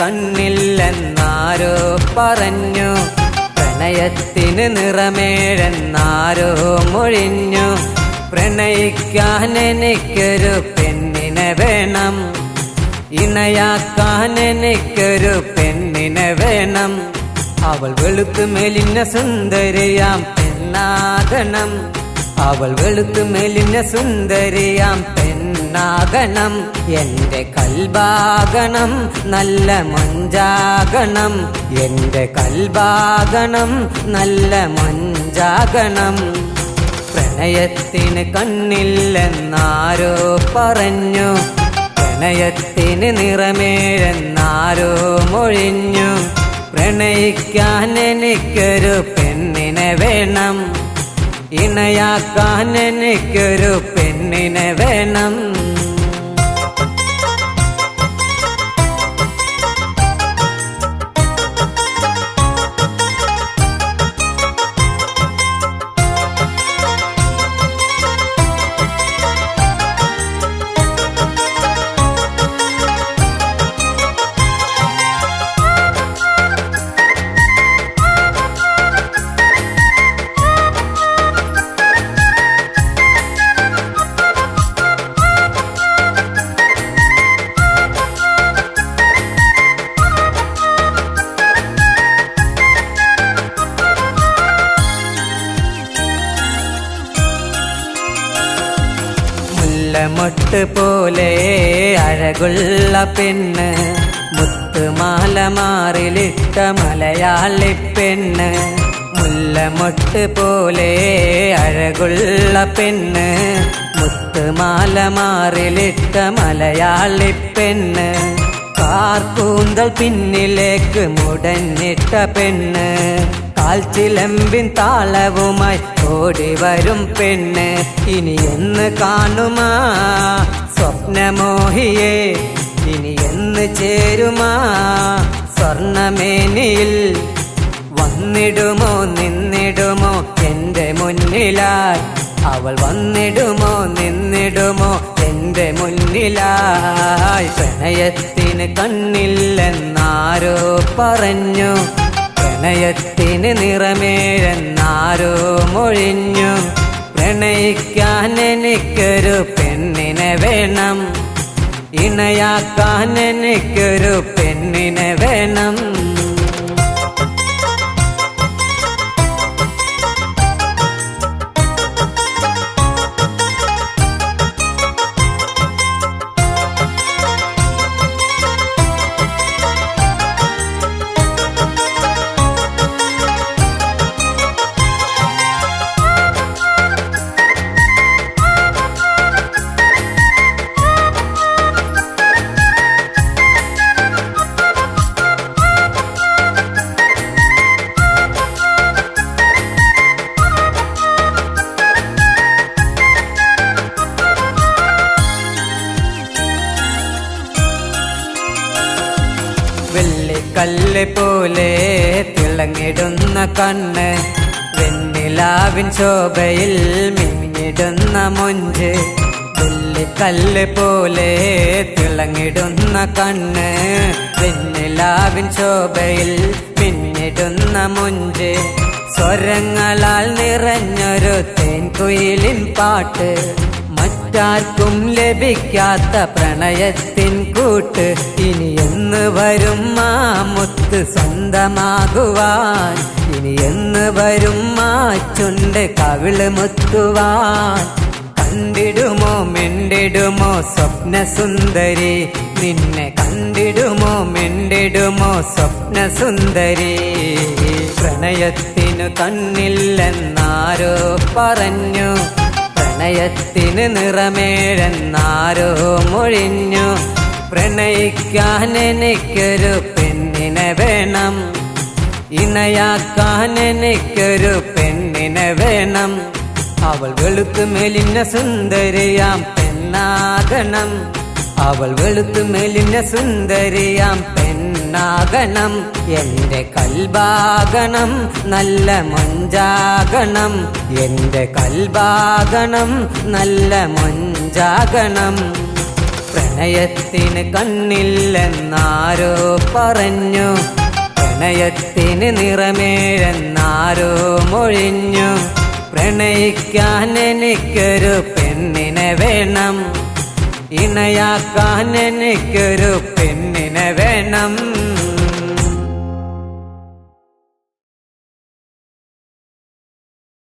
കണ്ണില്ലെന്നാരോ പറഞ്ഞു? പ്രണയത്തിന് നിറമേഴെന്നാരോ മൊഴിഞ്ഞു? പ്രണയിക്കാൻ എനിക്കൊരു പെണ്ണിനെ വേണം. ഇണയാക്കാൻ എനിക്കൊരു പെണ്ണിനെ വേണം. അവൾ വെളുത്തു മെലിഞ്ഞ സുന്ദരിയാം പെണ്ണാകണം. അവൾ വെളുത്തു മെലിഞ്ഞ സുന്ദരിയാം പെണ്ണാകണം എന്റെ കൽബാകണം നല്ല മഞ്ചാകണം. എന്റെ കൽബാകണം നല്ല മഞ്ചാകണം. പ്രണയത്തിന് കണ്ണില്ലെന്നാരോ പറഞ്ഞു. പ്രണയത്തിന് നിറമേഴെന്നാരോ മൊഴിഞ്ഞു. പ്രണയിക്കാൻ എനിക്കൊരു പെണ്ണിനെ വേണം. ഇണയാക്കാൻ എനിക്കൊരു പെണ്ണിനെ വേണം. മുല്ലമൊട്ട് പോലെ അഴകുള്ള പെണ്ണ്. മുത്തുമാല മാറിലിട്ട മലയാളി പെണ്ണ്. മുല്ലമൊട്ട് പോലെ അഴകുള്ള പെണ്ണ്. മുത്തുമാല മാറിലിട്ട മലയാളി പെണ്ണ്. കാർക്കൂന്തൽ പിന്നിലേക്ക് മുടഞ്ഞിട്ട പെണ്ണ്. കാൽച്ചിലമ്പിൻ താളവുമായി ഓടി വരും പെണ്ണ് ഇനി എന്ന് കാണുമാ? സ്വപ്നമോഹിയെ ഇനി എന്ന് ചേരുമാ? സ്വർണമേനിയിൽ വന്നിടുമോ നിന്നിടുമോ? എന്റെ മുന്നിലായി അവൾ വന്നിടുമോ നിന്നിടുമോ? എന്റെ മുന്നിലായി പ്രണയത്തിന് കണ്ണില്ലെന്നാരോ പറഞ്ഞു. പ്രണയത്തിന് നിറമേഴെന്നാരോ മൊഴിഞ്ഞു. പ്രണയിക്കാൻ എനിക്കൊരു പെണ്ണിനെ വേണം. ഇണയാക്കാൻ എനിക്കൊരു പെണ്ണിനെ വേണം. വെള്ളിക്കല്ല് പോലെ തിളങ്ങിടുന്ന കണ്ണ്. വെണ്ണിലാവിൻ ശോഭയിൽ മിന്നിടുന്ന മൊഞ്ച്. വെള്ളിക്കല്ല് പോലെ തിളങ്ങിടുന്ന കണ്ണ്. വെണ്ണിലാവിൻ ശോഭയിൽ മിന്നിടുന്ന മൊഞ്ച്. സ്വരങ്ങളാൽ നിറഞ്ഞൊരു തേൻകുയിലിൻ പാട്ട്. മറ്റാർക്കും ലഭിക്കാത്ത പ്രണയത്തിൻ കൂട്ട്. ഇനി എന്ന് വരും മാമുത്ത് മുത്ത് സ്വന്തമാകുവാൻ? ഇനി എന്ന് വരും മാച്ചുണ്ട് ചുണ്ട് കവിൾ മുത്തുവാൻ? കണ്ടിടുമോ മിണ്ടിടുമോ സ്വപ്നസുന്ദരി? നിന്നെ കണ്ടിടുമോ മിണ്ടിടുമോ സ്വപ്നസുന്ദരി? പ്രണയത്തിനു കണ്ണില്ലെന്നാരോ പറഞ്ഞു? പ്രണയത്തിന് നിറമേഴെന്നാരോ മൊഴിഞ്ഞു? പ്രണയിക്കാൻ എനിക്കൊരു പെണ്ണിനെ വേണം. ഇണയാക്കാൻ എനിക്കൊരു പെണ്ണിനെ വേണം. അവൾ വെളുത്തു മെലിഞ്ഞ സുന്ദരിയാം പെണ്ണാകണം. അവൾ വെളുത്തു മെലിഞ്ഞ സുന്ദരിയാം പെണ്ണാകണം. എന്റെ കൽബാകണം നല്ല മൊഞ്ചാകണം. എന്റെ കൽബാകണം നല്ല മൊഞ്ചാകണം. പ്രണയത്തിന് കണ്ണില്ലെന്നാരോ പറഞ്ഞു. പ്രണയത്തിന് നിറമേഴെന്നാരോ മൊഴിഞ്ഞു. പ്രണയിക്കാൻ എനിക്കൊരു പെണ്ണിനെ വേണം. ഇണയാക്കാൻ എനിക്കൊരു പെണ്ണിനെ വേണം.